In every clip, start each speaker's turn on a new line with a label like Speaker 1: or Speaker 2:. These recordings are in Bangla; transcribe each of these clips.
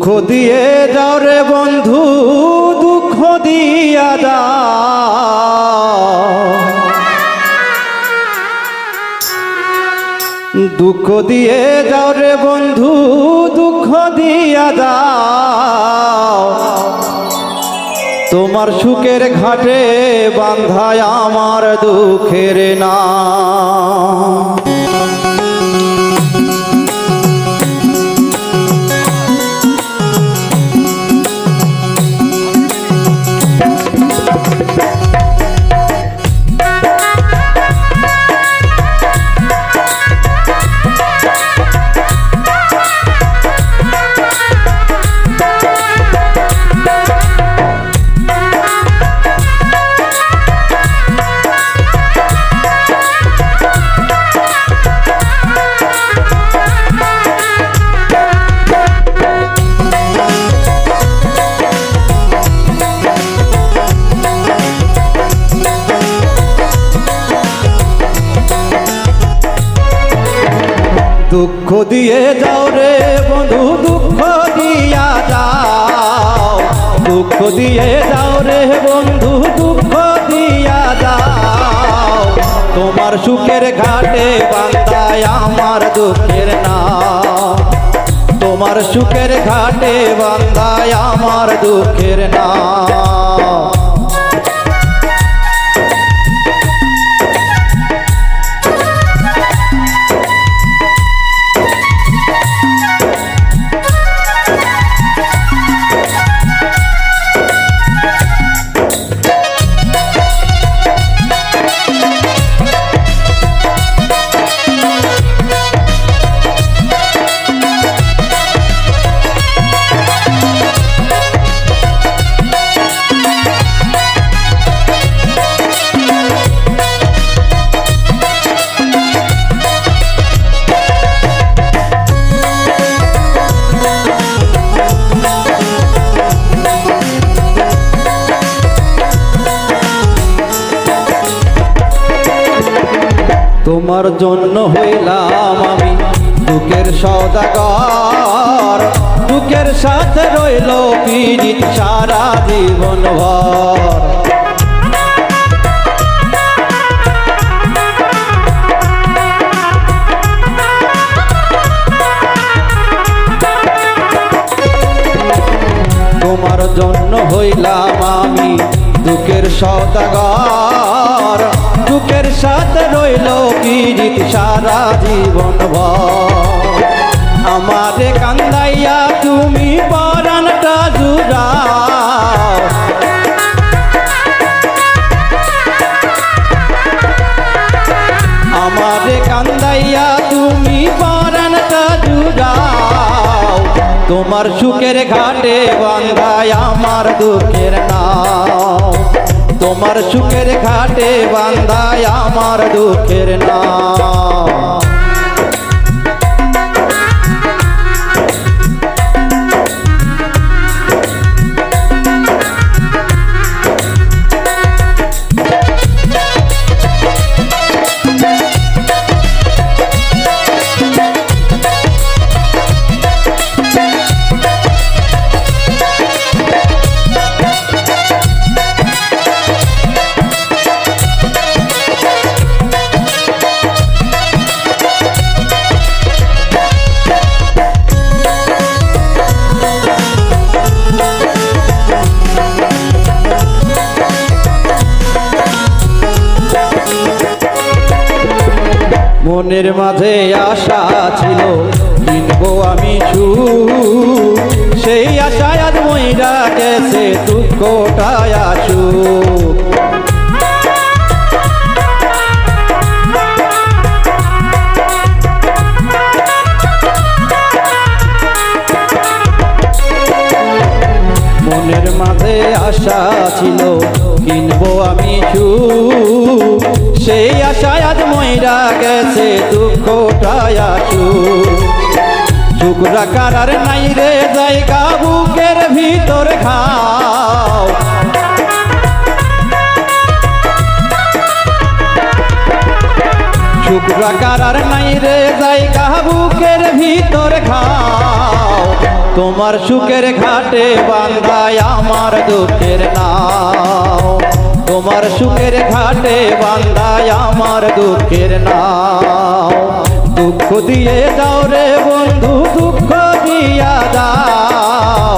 Speaker 1: দুঃখ দিয়ে যাও রে বন্ধু, দুঃখ দিয়া যাও। দুঃখ দিয়ে যাও রে বন্ধু, দুঃখ দিয়া যাও। তোমার সুখের ঘাটে বান্ধায় আমার দুঃখের না দুঃখ দিয়ে যাও রে বন্ধু, দুঃখ দিয়া যাও। দুঃখ দিয়ে যাও রে বন্ধু, দুঃখ দিয়া যাও। তোমার সুখের ঘাটে বান্দায় আমার দুঃখের না তোমার সুখের ঘাটে বান্দায় আমার দুঃখের না তোমার জন্য হইলাম আমি দুঃখের সদাগর। দুঃখের সাথে রইল পীড়িত সারা জীবন ভর তোমার জন্য হইলাম আমি দুঃখের সদাগর। দুঃখের সাথে রইল পীড়িত সারা জীবন আমারে কান্দাইয়া তুমি পরানটা জুড়াও। আমারে কান্দাইয়া তুমি পরানটা জুড়াও। তোমার সুখের ঘাটে বান্ধায় আমার দুঃখের নাও। তোমার সুখের ঘাটে বান্ধায় আমার দুঃখের নাও মনের মাঝে আশা ছিল কিনবো আমি সুখ। সেই আশায় আজ মইরা গেছে দুঃখটায় আসুক মনের মাঝে আশা ছিল, কিনবো আমি সেই আশায় আজ গেছে দুঃখটায় আসুক সুখ রাখার আর নাই রে জায়গা, বুকের ভিতর খাও সুখ রাখার নাই রে জায়গা, বুকের ভিতর খাও তোমার সুখের ঘাটে বান্ধায় আমার দুঃখের নাও। তোমার সুখের ঘাটে বান্দায় আমার দুঃখের নাও। দুঃখ দিয়ে যাও রে বন্ধু, দুঃখ দিয়া যাও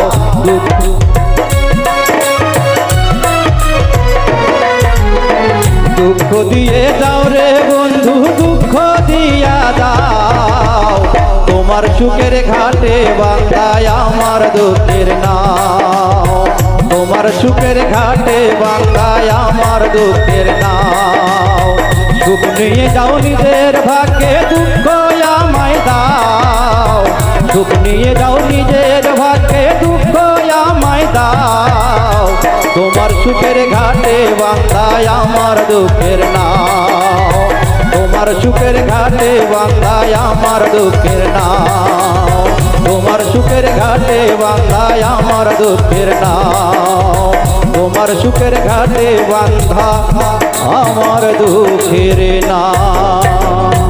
Speaker 1: দুঃখ দিয়ে যাও রে বন্ধু, দুঃখ দিয়া দাও। তোমার সুখের ঘাটে বান্দায় আমার দুঃখের নাও। তোমার সুখের ঘাটে বান্দায় আমার দুঃখের নাও। সুখ নিয়ে যাও নিজের ভাগ্যে দুঃখ আমায় দাও। সুখ নিয়ে যাও নিজের ভাগ্যে দুঃখ আমায় দাও। তোমার সুখের ঘাটে বান্দায় আমার দুঃখের নাও। তোমার সুখের ঘাটে বান্দায় আমার দুঃখের নাও। তোমার সুখের ঘাটে বান্দায় আমার দুঃখের নাও তোমার সুখের ঘাটে বান্ধা আমার দুঃখের নাও